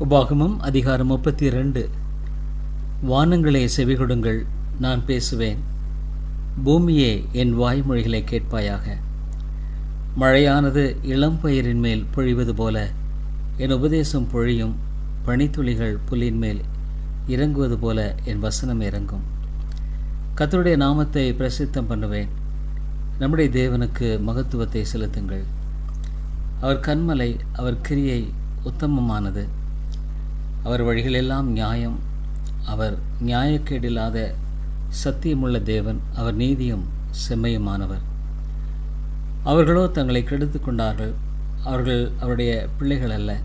உபாகமம் அதிகாரம் முப்பத்தி இரண்டு வானங்களே செவிகொடுங்கள் நான் பேசுவேன். பூமியே என் வாய்மொழிகளை கேட்பாயாக. மழையானது இளம் பயிரின் மேல் பொழிவது போல என் உபதேசம் பொழியும் பனித்துளிகள் புல்லின் மேல் இறங்குவது போல என் வசனம் இறங்கும். கத்தருடைய நாமத்தை பிரசித்தம் பண்ணுவேன். நம்முடைய தேவனுக்கு மகத்துவத்தை செலுத்துங்கள். அவர் கண்மலை அவர் கிரியை உத்தமமானது. அவர் வழிகளெல்லாம் நியாயம். அவர் நியாயக்கேடில்லாத சத்தியமுள்ள தேவன் அவர் நீதியும் செம்மையுமானவர். அவர்களோ தங்களை கெடுத்து கொண்டார்கள். அவர்கள் அவருடைய பிள்ளைகள் அல்ல.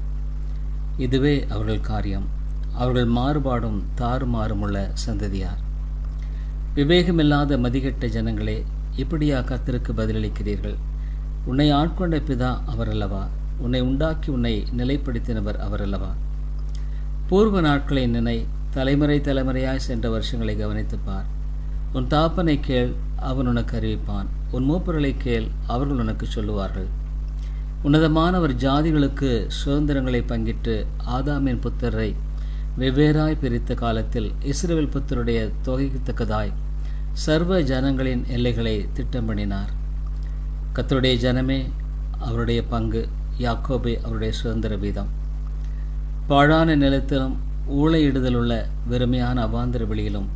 இதுவே அவர்கள் காரியம். அவர்கள் மாறுபாடும் தாறுமாறுமுள்ள சந்ததியார். விவேகமில்லாத மதிகெட்ட ஜனங்களே இப்படியா கத்திற்கு பதிலளிக்கிறீர்கள்? உன்னை ஆட்கொண்ட பிதா அவர் அல்லவா உன்னை உண்டாக்கி உன்னை நிலைப்படுத்தினவர் அவர் அல்லவா பூர்வ நாட்களை நினை தலைமுறை தலைமுறையாய் சென்ற வருஷங்களை கவனித்துப் பார் உன் தாப்பனை கேள் அவன் உனக்கு அறிவிப்பான். உன் மூப்பர்களை கேள் அவர்கள் உனக்கு சொல்லுவார்கள். உன்னதமானவர் ஜாதிகளுக்கு சுதந்திரங்களை பங்கிட்டு ஆதாமின் புத்தரை வெவ்வேறாய் பிரித்த காலத்தில் இஸ்ரேல் புத்தருடைய தொகைக்குத்தக்கதாய் சர்வ ஜனங்களின் எல்லைகளை திட்டம் பண்ணினார். கத்தருடைய ஜனமே அவருடைய பங்கு யாக்கோபே அவருடைய சுதந்திர வீதம். பாழான நிலத்திலும் ஊழையிடுதலுள்ள வெறுமையான அவாந்திர வெளியிலும்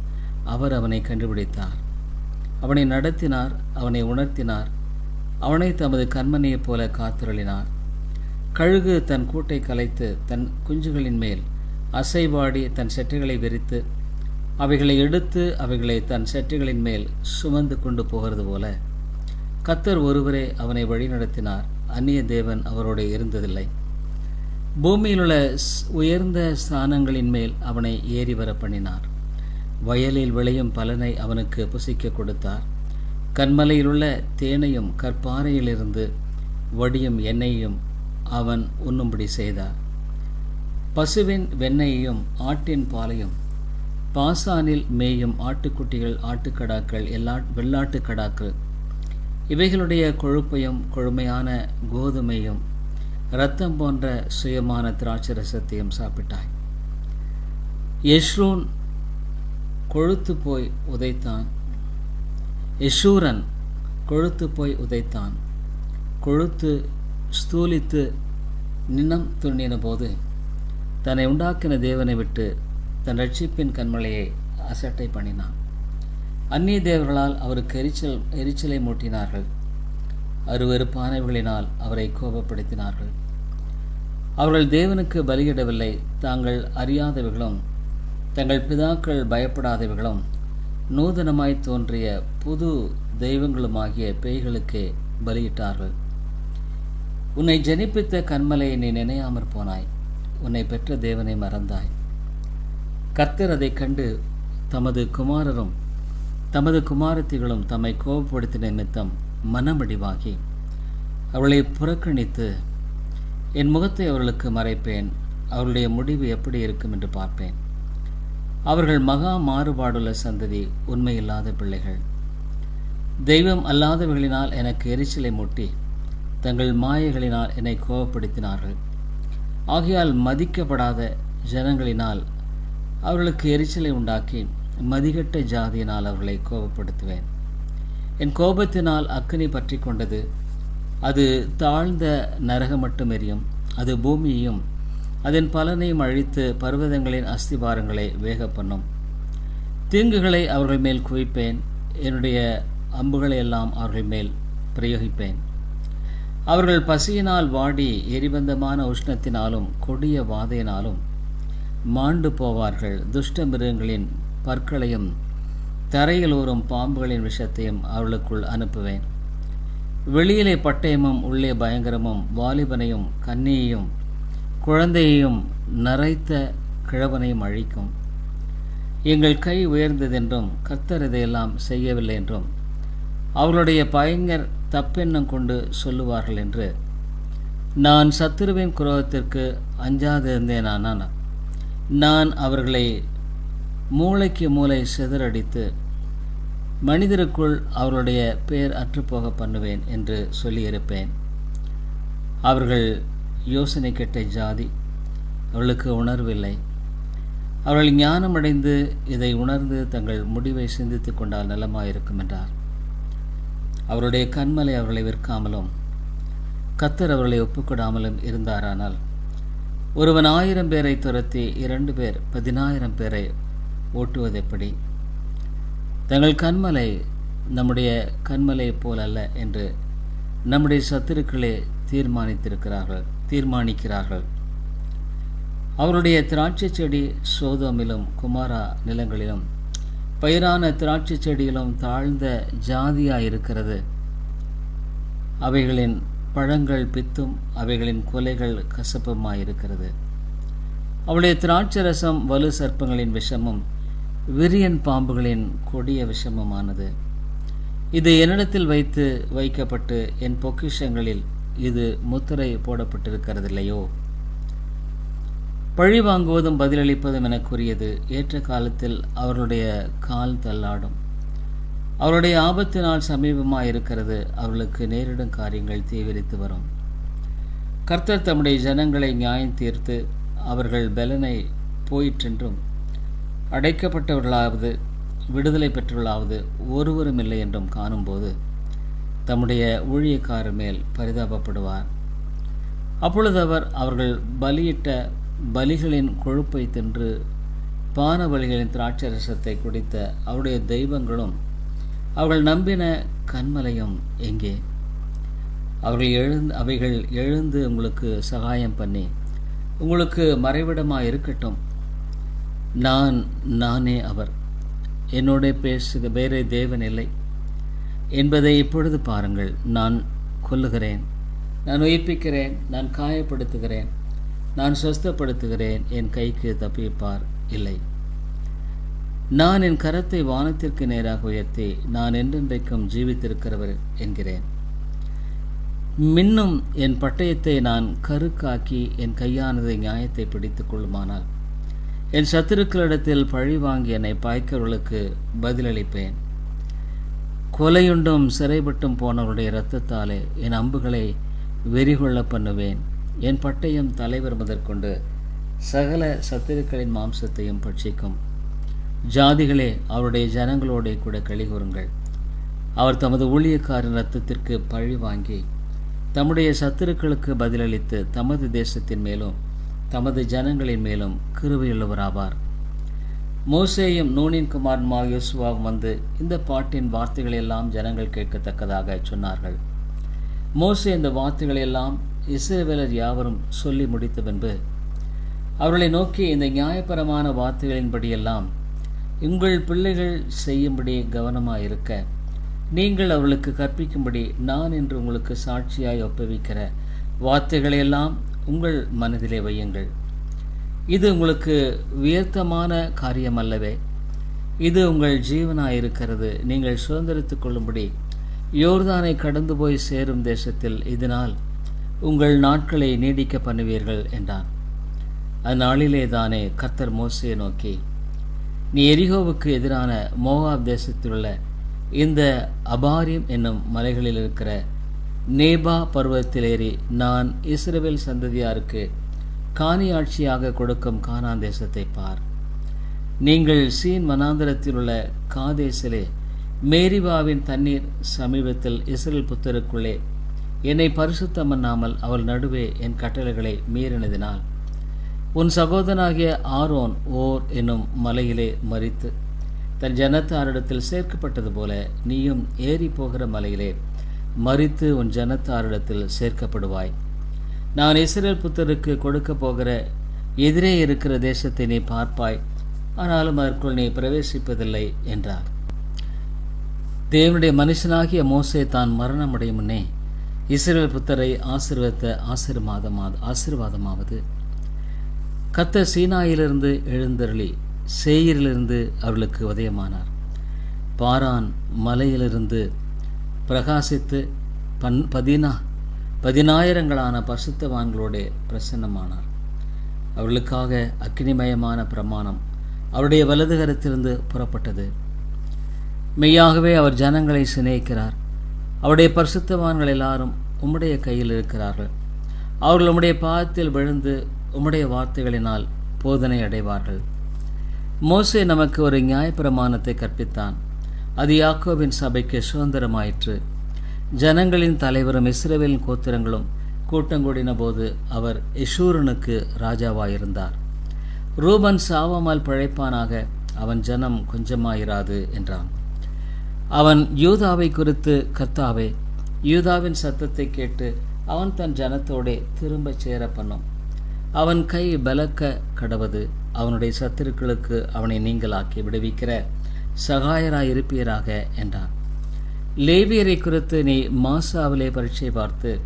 அவர் அவனை கண்டுபிடித்தார். அவனை நடத்தினார் அவனை உணர்த்தினார் அவனை தமது கண்மனையைப் போல காத்திரளினார். கழுகு தன் கூட்டை கலைத்து தன் குஞ்சுகளின் மேல் அசைவாடி தன் செட்டைகளை விரித்து அவைகளை எடுத்து அவைகளை தன் செட்டைகளின் மேல் சுமந்து கொண்டு போகிறது போல கத்தர் ஒருவரே அவனை வழிநடத்தினார். அந்நிய தேவன் அவரோடு இருந்ததில்லை. பூமியிலுள்ள உயர்ந்த ஸ்தானங்களின் மேல் அவனை ஏறி வர பண்ணினார். வயலில் விளையும் பலனை அவனுக்கு புசிக்க கொடுத்தார். கண்மலையிலுள்ள தேனையும் கற்பாறையிலிருந்து வடியும் எண்ணெயையும் அவன் உண்ணும்படி செய்தார். பசுவின் வெண்ணெயையும் ஆட்டின் பாலையும் பாசானில் மேயும் ஆட்டுக்குட்டிகள் ஆட்டுக்கடாக்கள் எல்லா வெள்ளாட்டுக்கடாக்கள் இவைகளுடைய கொழுப்பையும் கொழுமையான கோதுமையும் இரத்தம் போன்ற சுயமான திராட்சை ரசத்தையும் சாப்பிட்டாய். யஷ்ரூன் கொழுத்து போய் உதைத்தான். யஷூரன் கொழுத்து போய் உதைத்தான். கொழுத்து ஸ்தூலித்து நினம் துண்ணின போது தன்னை உண்டாக்கின தேவனை விட்டு தன் ரட்சிப்பின் கண்மலையை அசட்டை பண்ணினான். அந்நிய தேவர்களால் அவருக்கு எரிச்சல் எரிச்சலை மூட்டினார்கள். அருவறுப்பானவர்களினால் அவரை கோபப்படுத்தினார்கள். அவர்கள் தேவனுக்கு பலியிடவில்லை. தாங்கள் அறியாதவர்களும் தங்கள் பிதாக்கள் பயப்படாதவர்களும் நூதனமாய் தோன்றிய புது தெய்வங்களுமாகிய பேய்களுக்கே பலியிட்டார்கள். உன்னை ஜனிப்பித்த கண்மலை நீ நினையாமற் போனாய். உன்னை பெற்ற தேவனை மறந்தாய். கர்த்தர் அதை கண்டு தமது குமாரரும் தமது குமாரத்திகளும் தம்மை கோபப்படுத்தின நிமித்தம் மனமடிவாகி அவளை புறக்கணித்து என் முகத்தை அவர்களுக்கு மறைப்பேன். அவர்களுடைய முடிவு எப்படி இருக்கும் என்று பார்ப்பேன். அவர்கள் மகா மாறுபாடுள்ள சந்ததி உண்மையில்லாத பிள்ளைகள். தெய்வம் அல்லாதவர்களினால் எனக்கு எரிச்சலை மூட்டி தங்கள் மாயைகளினால் என்னை கோபப்படுத்தினார்கள். ஆகையால் மதிக்கப்படாத ஜனங்களினால் அவர்களுக்கு எரிச்சலை உண்டாக்கி மதிகட்ட ஜாதியினால் அவர்களை கோபப்படுத்துவேன். என் கோபத்தினால் அக்கினி பற்றி கொண்டது. அது தாழ்ந்த நரகம் மட்டும் எரியும். அது பூமியையும் அதன் பலனையும் அழித்து பர்வதங்களின் அஸ்திபாரங்களை வேக பண்ணும். தீங்குகளை அவர்கள் மேல் குவிப்பேன். என்னுடைய அம்புகளை எல்லாம் அவர்கள் மேல் பிரயோகிப்பேன். அவர்கள் பசியினால் வாடி எரிபந்தமான உஷ்ணத்தினாலும் கொடிய வாதையினாலும் மாண்டு போவார்கள். துஷ்ட மிருகங்களின் பற்களையும் தரையில் ஊறும் பாம்புகளின் விஷத்தையும் அவர்களுக்குள் அனுப்புவேன். வெளியிலே பட்டயமும் உள்ளே பயங்கரமும் வாலிபனையும் கன்னியையும் குழந்தையையும் நரைத்த கிழவனையும் அழிக்கும். எங்கள் கை உயர்ந்ததென்றும் கர்த்தர் இதையெல்லாம் செய்யவில்லை என்றும் அவளுடைய பயங்கர் தப்பெண்ணம் கொண்டு சொல்லுவார்கள் என்று. நான் சத்துருவின் குரோகத்திற்கு அஞ்சாதிருந்தேனானான் நான் அவர்களை மூளைக்கு மூளை சிதறடித்து மனிதருக்குள் அவருடைய பேர் அற்றுப்போக பண்ணுவேன் என்று சொல்லியிருப்பேன். அவர்கள் யோசனை கெட்ட ஜாதி. அவர்களுக்கு உணர்வில்லை. அவர்கள் ஞானமடைந்து இதை உணர்ந்து தங்கள் முடிவை சிந்தித்து கொண்டால் நலமாயிருக்கும் என்றார் அவருடைய கண்மலை அவர்களை விற்காமலும் கத்தர் அவர்களை ஒப்புக்கொடாமலும் இருந்தாரானால் ஒருவன் ஆயிரம் பேரை துரத்தி இரண்டு பேர் பதினாயிரம் பேரை ஓட்டுவது எப்படி தங்கள் கண்மலை நம்முடைய கண்மலை போல் அல்ல என்று நம்முடைய சத்துருக்களே தீர்மானித்திருக்கிறார்கள் தீர்மானிக்கிறார்கள். அவருடைய திராட்சை செடி சோதமிலும் குமாரா நிலங்களிலும் பயிரான திராட்சை செடியிலும் தாழ்ந்த ஜாதியாக இருக்கிறது அவைகளின் பழங்கள் பித்தும் அவைகளின் கொலைகள் கசப்புமாயிருக்கிறது. அவளுடைய திராட்சரசம் வலு சர்ப்பங்களின் விஷமும் விரியன் பாம்புகளின் கொடிய விஷமமானது. இது என்னிடத்தில் வைத்து வைக்கப்பட்டு என் பொக்கிஷங்களில் இது முத்திரை போடப்பட்டிருக்கிறதில்லையோ? பழி வாங்குவதும் பதிலளிப்பதும் என கூறியது ஏற்ற காலத்தில் அவர்களுடைய கால் தள்ளாடும். அவருடைய ஆபத்து நாள் சமீபமாக இருக்கிறது அவர்களுக்கு நேரிடும் காரியங்கள் தீவிரித்து வரும். கர்த்தர் தம்முடைய ஜனங்களை நியாயம் தீர்த்து அவர்கள் பலனை போயிற்றென்றும் அடைக்கப்பட்டவர்களாவது விடுதலை பெற்றவர்களாவது ஒருவரும் இல்லை என்றும் காணும்போது தம்முடைய ஊழியக்காரர் மேல் பரிதாபப்படுவார். அப்பொழுது அவர் அவர்கள் பலியிட்ட பலிகளின் கொழுப்பை தின்று பான பலிகளின் திராட்சரசத்தை குடித்த அவருடைய தெய்வங்களும் அவர்கள் நம்பின கண்மலையும் எங்கே? அவர்கள் எழுந்து அவைகள் எழுந்து உங்களுக்கு சகாயம் பண்ணி உங்களுக்கு மறைவிடமாக இருக்கட்டும் நான் நானே அவர். என்னோட பேசுக வேறே தேவன் இல்லை. என்பதை இப்பொழுது பாருங்கள் நான் கொல்லுகிறேன். நான் உயிர்ப்பிக்கிறேன் நான் காயப்படுத்துகிறேன். நான் சொஸ்தப்படுத்துகிறேன் என் கைக்கு தப்பிப்பார் இல்லை. நான் என் கரத்தை வானத்திற்கு நேராக உயர்த்தி நான் என்றென்றைக்கும் ஜீவித்திருக்கிறவர் என்கிறேன். மின்னும் என் பட்டயத்தை நான் கருக்காக்கி என் கையானது நியாயத்தை பிடித்துக் கொள்ளுமானால் என் சத்துருக்களிடத்தில் பழி வாங்கி என்னை பாய்க்கிறவர்களுக்கு பதிலளிப்பேன். கொலையுண்டும் சிறைப்பட்டும் போனவருடைய இரத்தத்தாலே என் அம்புகளை வெறிகொள்ள பண்ணுவேன். என் பட்டையும் தலைவர் முதற்கொண்டு சகல சத்துருக்களின் மாம்சத்தையும் பட்சிக்கும். ஜாதிகளே அவருடைய ஜனங்களோட கூட கழிகூறுங்கள். அவர் தமது ஊழியக்காரன் இரத்தத்திற்கு பழி வாங்கி தம்முடைய சத்துருக்களுக்கு பதிலளித்து தமது தேசத்தின் மேலும் தமது ஜனங்களின் மேலும் கிருபையுள்ளவராவார். மோசேயும் நூனின் குமாரனுமாக யோசுவாவும் வந்து இந்த பாட்டின் வார்த்தைகளை எல்லாம் ஜனங்கள் கேட்கத்தக்கதாக சொன்னார்கள். மோசே இந்த வார்த்தைகளை எல்லாம் இஸ்ரவேலர் யாவரும் சொல்லி முடித்த பின்பு அவர்களை நோக்கி இந்த நியாயபரமான வார்த்தைகளின்படியெல்லாம் உங்கள் பிள்ளைகள் செய்யும்படி கவனமாக இருக்க நீங்கள் அவர்களுக்கு கற்பிக்கும்படி நான் என்று உங்களுக்கு சாட்சியாய் ஒப்புவிக்கிற வார்த்தைகளையெல்லாம் உங்கள் மனதிலே வையுங்கள். இது உங்களுக்கு வியர்த்தமான காரியம் அல்லவே இது உங்கள் ஜீவனாயிருக்கிறது. நீங்கள் சுதந்திரித்துக் கொள்ளும்படி யோர்தானை கடந்து போய் சேரும் தேசத்தில் இதனால் உங்கள் நாட்களை நீடிக்க பண்ணுவீர்கள் என்றான். அந்நாளிலே தானே கர்த்தர் மோசையை நோக்கி நீ எரிகோவுக்கு எதிரான மோகாப் தேசத்திலுள்ள இந்த அபாரியம் என்னும் மலைகளில் இருக்கிற நேபா பருவத்தில் ஏறி நான் இஸ்ரேவேல் சந்ததியாருக்கு காணியாட்சியாக கொடுக்கும் கானான் தேசத்தை பார். நீங்கள் சீன் மனாந்திரத்தில் உள்ள காதேசிலே மேரிபாவின் தண்ணீர் சமீபத்தில் இஸ்ரேல் புத்தருக்குள்ளே என்னை பரிசுத்தம் பண்ணாமல் அவள் நடுவே என் கட்டளைகளை மீறினதினால். உன் சகோதரனாகிய ஆரோன் ஓர் என்னும் மலையிலே மறித்து தன் ஜனத்தாரிடத்தில் சேர்க்கப்பட்டது போல நீயும் ஏறி போகிற மலையிலே மறித்து உன் ஜனத்தாரிடத்தில் சேர்க்கப்படுவாய். நான் இஸ்ரேல் புத்தருக்கு கொடுக்க போகிற எதிரே இருக்கிற தேசத்தை நீ பார்ப்பாய். ஆனாலும் அதற்குள் நீ பிரவேசிப்பதில்லை என்றார். தேவனுடைய மனுஷனாகிய மோசே தான் மரணமடையும் முன்னே இஸ்ரேல் புத்தரை ஆசிர்வத்த ஆசீர்வாதமாக ஆசீர்வாதமாவது. கத்த சீனாயிலிருந்து எழுந்தருளி சேயிலிருந்து அவர்களுக்கு உதயமானார். பாரான் மலையிலிருந்து பிரகாசித்து பன் பதினா பதினாயிரங்களான பசுத்தவான்களோட பிரசன்னமானார். அவர்களுக்காக அக்னிமயமான பிரமாணம் அவருடைய வலதுகரத்திலிருந்து புறப்பட்டது. மெய்யாகவே அவர் ஜனங்களை சிநேகிக்கிறார். அவருடைய பரிசுத்தவான்கள் எல்லாரும் உம்முடைய கையில் இருக்கிறார்கள். அவர்கள் உம்முடைய பாதத்தில் விழுந்து உம்முடைய வார்த்தைகளினால் போதனை அடைவார்கள். மோசே நமக்கு ஒரு நியாயப்பிரமாணத்தை கற்பித்தான். அது யாக்கோவின் சபைக்கு சுதந்திரமாயிற்று. ஜனங்களின் தலைவரும் இஸ்ரேவேலின் கோத்திரங்களும் கூட்டங்கூடின போது அவர் இஷூரனுக்கு ராஜாவாயிருந்தார். ரூபன் சாவாமல் பிழைப்பானாக அவன் ஜனம் கொஞ்சமாயிராது என்றான். அவன் யூதாவை குறித்து கர்த்தாவே யூதாவின் சத்தத்தை கேட்டு அவன் தன் ஜனத்தோடே திரும்பச் சேர பண்ணும் அவன் கை பலக்க கடவது அவனுடைய சத்துருக்களுக்கு அவனை நீங்களாக்கி விடுவிக்கிற. சகாயராயிருப்பீராக என்றார் லேவியரை குறித்து நீ மாசாவிலே பரீட்சை பார்த்து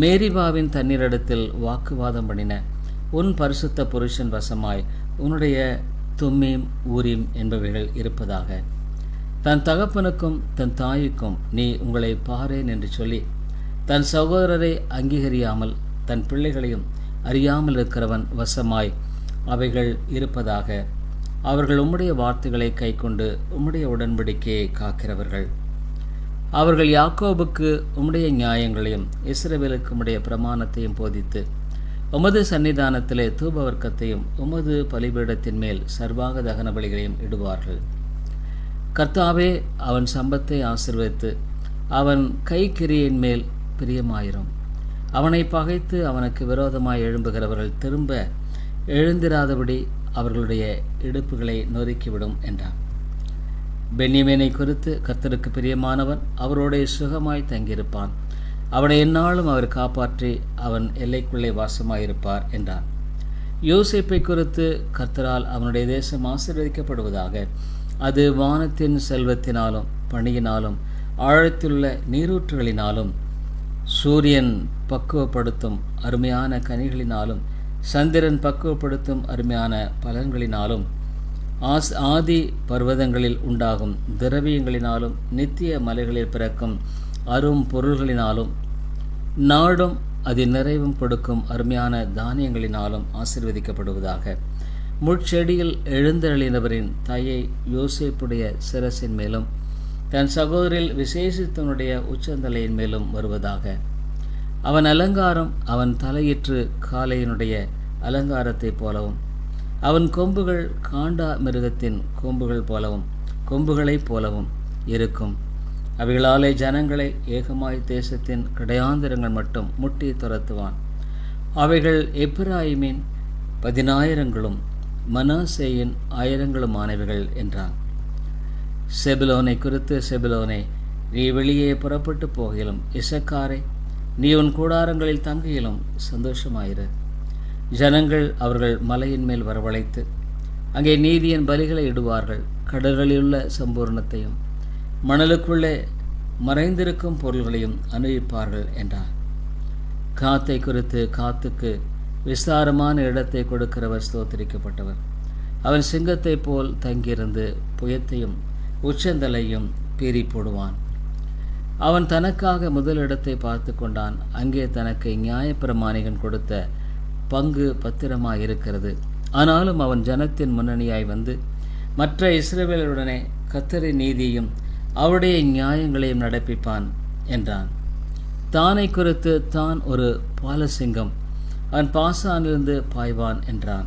மேரிபாவின் தண்ணீரிடத்தில் வாக்குவாதம் பண்ணின உன் பரிசுத்த புருஷன் வசமாய் உன்னுடைய தும்மீம் ஊரீம் என்பவைகள் இருப்பதாக. தன் தகப்பனுக்கும் தன் தாய்க்கும் நீ உங்களை பாரேன் என்று சொல்லி தன் சகோதரரை அங்கீகரியாமல் தன் பிள்ளைகளையும் அறியாமல் இருக்கிறவன் வசமாய் அவைகள் இருப்பதாக அவர்கள் உம்முடைய வார்த்தைகளை கைக்கொண்டு உம்முடைய உடன்படிக்கையை காக்கிறவர்கள். அவர்கள் யாக்கோபுக்கு உம்முடைய நியாயங்களையும் இஸ்ரவேலுக்கு உம்முடைய பிரமாணத்தையும் போதித்து உமது சன்னிதானத்திலே தூபவர்க்கத்தையும் உமது பலிபீடத்தின் மேல் சர்வாக தகன பலிகளையும் இடுவார்கள். கர்த்தாவே அவன் சம்பத்தை ஆசிர்வதித்து அவன் கைக்கிரியின் மேல் பிரியமாயிரும். அவனை பகைத்து அவனுக்கு விரோதமாய் எழும்புகிறவர்கள் திரும்ப எழுந்திராதபடி அவர்களுடைய இடுப்புகளை நொறுக்கிவிடும் என்றான். பென்னிமேனை குறித்து கர்த்தருக்கு பிரியமானவன் அவருடைய சுகமாய் தங்கியிருப்பான். அவனை எந்நாளும் அவர் காப்பாற்றி அவன் எல்லைக்குள்ளே வாசமாயிருப்பார் என்றான். யோசிப்பை குறித்து கர்த்தரால் அவனுடைய தேசம் ஆசீர்வதிக்கப்படுவதாக அது வானத்தின் செல்வத்தினாலும் பணியினாலும் ஆழத்திலுள்ள நீரூற்றுகளினாலும் சூரியன் பக்குவப்படுத்தும் அருமையான கனிகளினாலும் சந்திரன் பக்குவப்படுத்தும் அருமையான பலன்களினாலும் ஆஸ் ஆதி பர்வதங்களில் உண்டாகும் திரவியங்களினாலும் நித்திய மலைகளில் பிறக்கும் அரும் பொருள்களினாலும் நாடும் அதில் நிறைவும் கொடுக்கும் அருமையான தானியங்களினாலும் ஆசிர்வதிக்கப்படுவதாக. முட்செடியில் எழுந்தருளினவரின் தாயை யோசிப்புடைய சிரசின் மேலும் தன் சகோதரில் விசேஷித்தனுடைய உச்சந்தலையின் மேலும் வருவதாக. அவன் அலங்காரம் அவன் தலையிற்று காளையினுடைய அலங்காரத்தைப் போலவும் அவன் கொம்புகள் காண்டா மிருகத்தின் கொம்புகள் போலவும் கொம்புகளைப் போலவும் இருக்கும். அவைகளாலே ஜனங்களை ஏகமாய் தேசத்தின் கிடையாந்திரங்கள் மட்டும் முட்டி துரத்துவான். அவைகள் எப்ராயிமின் பதினாயிரங்களும் மனாசேயின் ஆயிரங்களுமானவைகள் என்றான். செபிலோனை குறித்து செபிலோனை நீ வெளியே புறப்பட்டு போகிலும் இசக்காரை நீ உன் கூடாரங்களில் தங்கியிலும் சந்தோஷமாயிரு. ஜனங்கள் அவர்கள் மலையின் மேல் வரவழைத்து அங்கே நீதியின் பலிகளை இடுவார்கள் கடல்களிலுள்ள சம்பூர்ணத்தையும் மணலுக்குள்ளே மறைந்திருக்கும் பொருள்களையும் அனுபவிப்பார்கள் என்றார். காத்தை குறித்து காத்துக்கு விஸ்தாரமான இடத்தை கொடுக்கிறவர் ஸ்தோத்திரிக்கப்பட்டவர். அவன் சிங்கத்தைப் போல் தங்கியிருந்து புயத்தையும் உச்சந்தலையும் பீறி போடுவான். அவன் தனக்காக முதலிடத்தை பார்த்து கொண்டான். அங்கே தனக்கு நியாயப்பிரமாணிகன் கொடுத்த பங்கு பத்திரமாக இருக்கிறது ஆனாலும் அவன் ஜனத்தின் முன்னணியாய் வந்து மற்ற இஸ்ரவேலருடனே கத்தரி நீதியையும் அவருடைய நியாயங்களையும் நடப்பிப்பான் என்றான். தானை குறித்து தான் ஒரு பாலசிங்கம் அவன் பாசானிலிருந்து பாய்வான் என்றான்.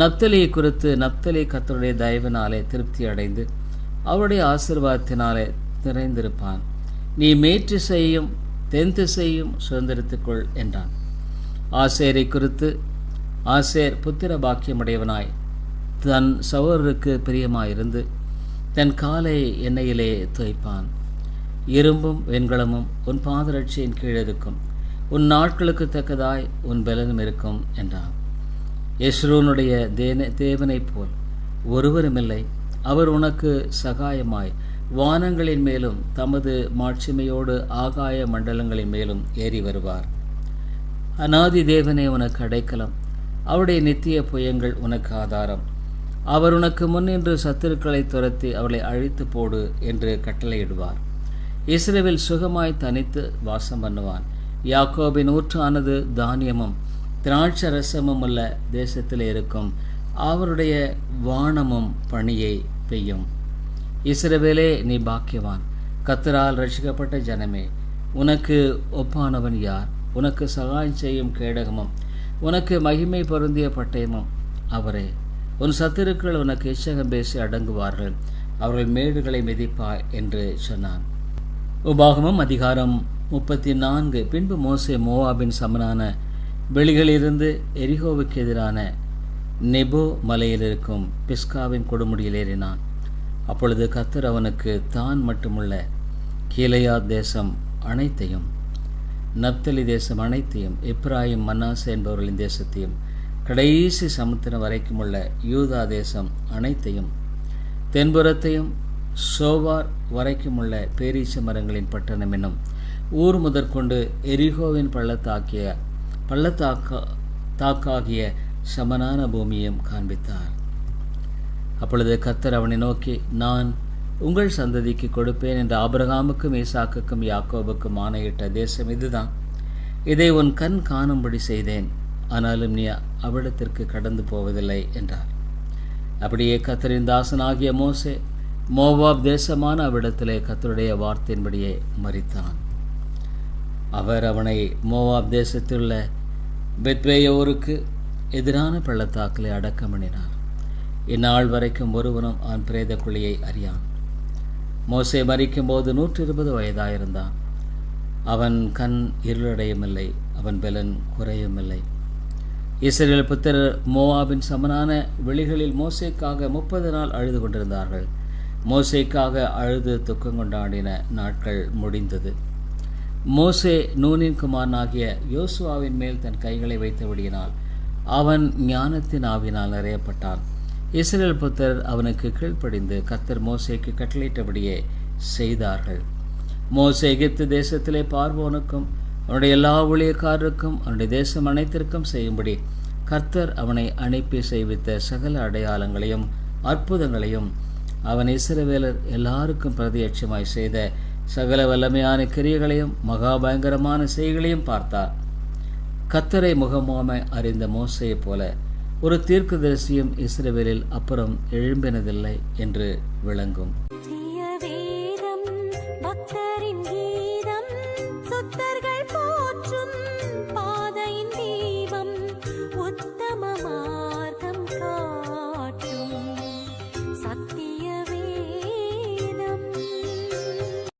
நப்தலியை குறித்து நப்தலி கத்தருடைய தயவினாலே திருப்தி அடைந்து அவருடைய ஆசிர்வாதத்தினாலே நிறைந்திருப்பான். நீ மேற்றிசையும் தென் திசையும் சுதந்திரத்துக்குள் என்றான். ஆசேரை குறித்து ஆசேர் புத்திர பாக்கியமுடையவனாய் தன் சகோதரருக்கு பிரியமாயிருந்து தன் காலை எண்ணெயிலே துவைப்பான். இரும்பும் வெண்கலமும் உன் பாதரட்சியின் கீழ் இருக்கும். உன் நாட்களுக்கு தக்கதாய் உன் பலனும் இருக்கும் என்றான். யஸ்ரூனுடைய தேன தேவனைப் போல் ஒருவருமில்லை அவர் உனக்கு சகாயமாய் வானங்களின் மேலும் தமது மாட்சிமையோடு ஆகாய மண்டலங்களின் மேலும் ஏறி வருவார். அநாதி தேவனே உனக்கு அடைக்கலம். அவருடைய நித்திய புயங்கள் உனக்கு ஆதாரம். அவர் உனக்கு முன்னின்று சத்துருக்களை துரத்தி அவளை அழித்து போடு என்று கட்டளையிடுவார். இஸ்ரேவில் சுகமாய் தனித்து வாசம் பண்ணுவான். யாக்கோபின் ஊற்றானது தானியமும் திராட்ச ரசமும் உள்ள தேசத்தில் இருக்கும். அவருடைய வானமும் பணியை பெய்யும். இஸ்ரவேலே நீ பாக்கியவான். கத்தரால் ரசிக்கப்பட்ட ஜனமே உனக்கு ஒப்பானவன் யார்? உனக்கு சகாயம் செய்யும் கேடகமும் உனக்கு மகிமை பொருந்திய பட்டயமும் அவரே. உன் சத்துருக்கள் உனக்கு இச்சகம் பேசி அடங்குவார்கள் அவர்கள் மேடுகளை மிதிப்பாய் என்று சொன்னான். உபாகமம் அதிகாரம் முப்பத்தி நான்கு பின்பு மோசே மோவாபின் சமனான வெளிகளிலிருந்து எரிகோவுக்கு எதிரான நெபோ மலையில் இருக்கும் பிஸ்காவின் கொடுமுடியில் ஏறினான். அப்பொழுது கத்தர் அவனுக்கு தான் மட்டுமுள்ள கீழையா தேசம் அனைத்தையும் நப்தலி தேசம் அனைத்தையும் இப்ராஹிம் மன்னாஸ் என்பவர்களின் தேசத்தையும் கடைசி சமுத்திரம் வரைக்கும் உள்ள யூதா தேசம் அனைத்தையும் தென்புறத்தையும் சோவார் வரைக்கும் உள்ள பேரீச்ச மரங்களின் பட்டணம் என்னும் ஊர் முதற்கொண்டு எரிகோவின் பள்ளத்தாக்கிய பள்ளத்தாக்கா தாக்காகிய சமனான பூமியையும் காண்பித்தார். அப்பொழுது கத்தர் அவனை நோக்கி நான் உங்கள் சந்ததிக்கு கொடுப்பேன் என்று ஆபிரகாமுக்கும் ஈசாக்குக்கும் யாக்கோபுக்கும் ஆணையிட்ட தேசம் இதுதான். இதை உன் கண் காணும்படி செய்தேன். ஆனாலும் நீ அவ்விடத்திற்கு கடந்து போவதில்லை என்றார். அப்படியே கத்தரின் தாசனாகிய மோசே மோவாப் தேசமான அவ்விடத்திலே கத்தருடைய வார்த்தையின்படியே மறித்தான் அவர் அவனை மோவாப் தேசத்திலுள்ள பெத்வேயோருக்கு எதிரான பள்ளத்தாக்கிலே அடக்கமணினார். இந்நாள் வரைக்கும் ஒருவனும் அவன் பிரேத குழியை அறியான். மோசே மறிக்கும் போது நூற்றி இருபது வயதாயிருந்தான். அவன் கண் இருளடையுமில்லை அவன் பலன் குறையுமில்லை இஸ்ரேல் புத்திரர் மோவாவின் சமனான வெளிகளில் மோசைக்காக முப்பது நாள் அழுது கொண்டிருந்தார்கள். மோசைக்காக அழுது துக்கம் கொண்டாடின நாட்கள் முடிந்தது. மோசே நூனின் குமாரனாகிய யோசுவாவின் மேல் தன் கைகளை வைத்தபடியினால் அவன் ஞானத்தின் ஆவினால் நிறையப்பட்டான். இஸ்ரேல் புத்தர் அவனுக்கு கீழ்ப்படிந்து கத்தர் மோசைக்கு கட்டளையிட்டபடியே செய்தார்கள். மோசை எகிப்து தேசத்திலே பார்வோனுக்கும் அவனுடைய எல்லா ஊழியக்காரருக்கும் அவனுடைய தேசம் அனைத்திற்கும் செய்யும்படி கர்த்தர் அவனை அனுப்பி செய்வித்த சகல அடையாளங்களையும் அற்புதங்களையும் அவன் இஸ்ரவேலர் எல்லாருக்கும் பிரதியட்சமாய் செய்த சகல வல்லமையான கிரியைகளையும் மகா பயங்கரமான செய்களையும் பார்த்தார். கத்தரை முகமாம அறிந்த மோசையைப் போல ஒரு தீர்க்கதரிசியும் இஸ்ரவேலில் அப்புறம் எழும்பினதில்லை என்று விளங்கும்.